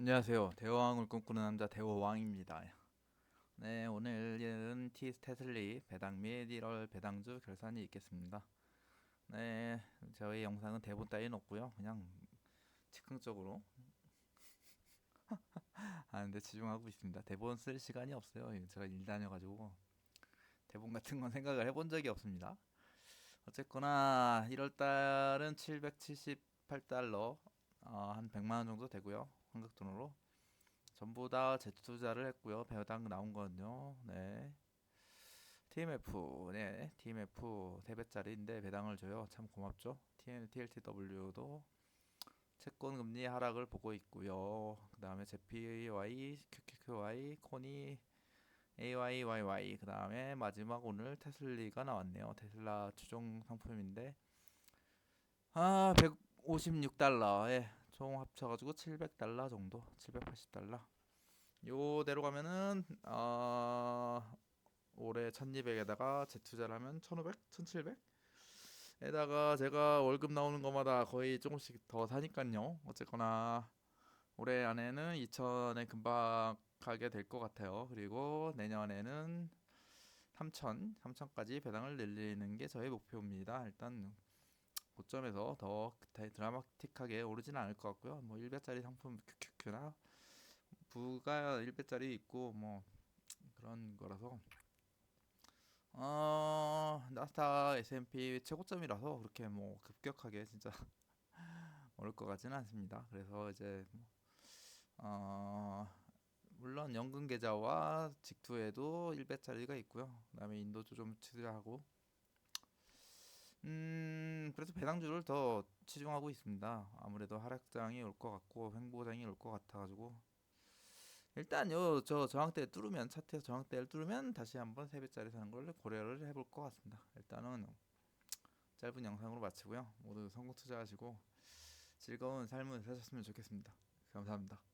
안녕하세요. 대호왕을 꿈꾸는 남자 대호왕입니다. 네, 오늘은 티 테슬리 배당 및 1월 배당주 결산이 있겠습니다. 네, 저희 영상은 대본 따위는 없고요. 그냥 즉흥적으로 하는데 집중하고 있습니다. 대본 쓸 시간이 없어요. 제가 일 다녀가지고 대본 같은 건 생각을 해본 적이 없습니다. 어쨌거나 1월 달은 778달러 어, 한 100만 원 정도 되고요. 한국 돈으로 전부 다 재투자를 했고요. 배당 나온 거는요. 네. TMF, 네, TMF 3배짜리인데 배당을 줘요. 참 고맙죠. TLTW도 채권 금리 하락을 보고 있고요. 그 다음에 JPY, QQQY, 코니, AYYY, 그 다음에 마지막 오늘 테슬리가 나왔네요. 테슬라 추종 상품인데, 아, 156달러에 총 합쳐가지고 700달러 정도, 780달러. 요대로 가면은 어, 올해 1200에다가 재투자를 하면 1500, 1700? 에다가 제가 월급 나오는 것마다 거의 조금씩 더 사니까요. 어쨌거나 올해 안에는 2000에 금방 가게 될 것 같아요. 그리고 내년에는 3000, 3000까지 배당을 늘리는 게 저의 목표입니다. 일단 고점에서 더 드라마틱하게 오르지는 않을 것 같고요. 뭐 1배짜리 상품 큐큐큐나 부가 1배짜리 있고 뭐 그런 거라서 어 나스닥 S&P 최고점이라서 그렇게 뭐 급격하게 진짜 오를 것 같지는 않습니다. 그래서 이제 뭐 어 물론 연금 계좌와 직투에도 1배짜리가 있고요. 그다음에 인도도 좀 투자하고 음, 그래서 배당주를 더 치중하고 있습니다. 아무래도 하락장이 올 것 같고 횡보장이 올 것 같아가지고 일단 요 저 저항대 뚫으면 차트에서 저항대를 뚫으면 다시 한번 세 배짜리 사는 걸 고려를 해볼 것 같습니다. 일단은 짧은 영상으로 마치고요. 모두 성공 투자하시고 즐거운 삶을 사셨으면 좋겠습니다. 감사합니다.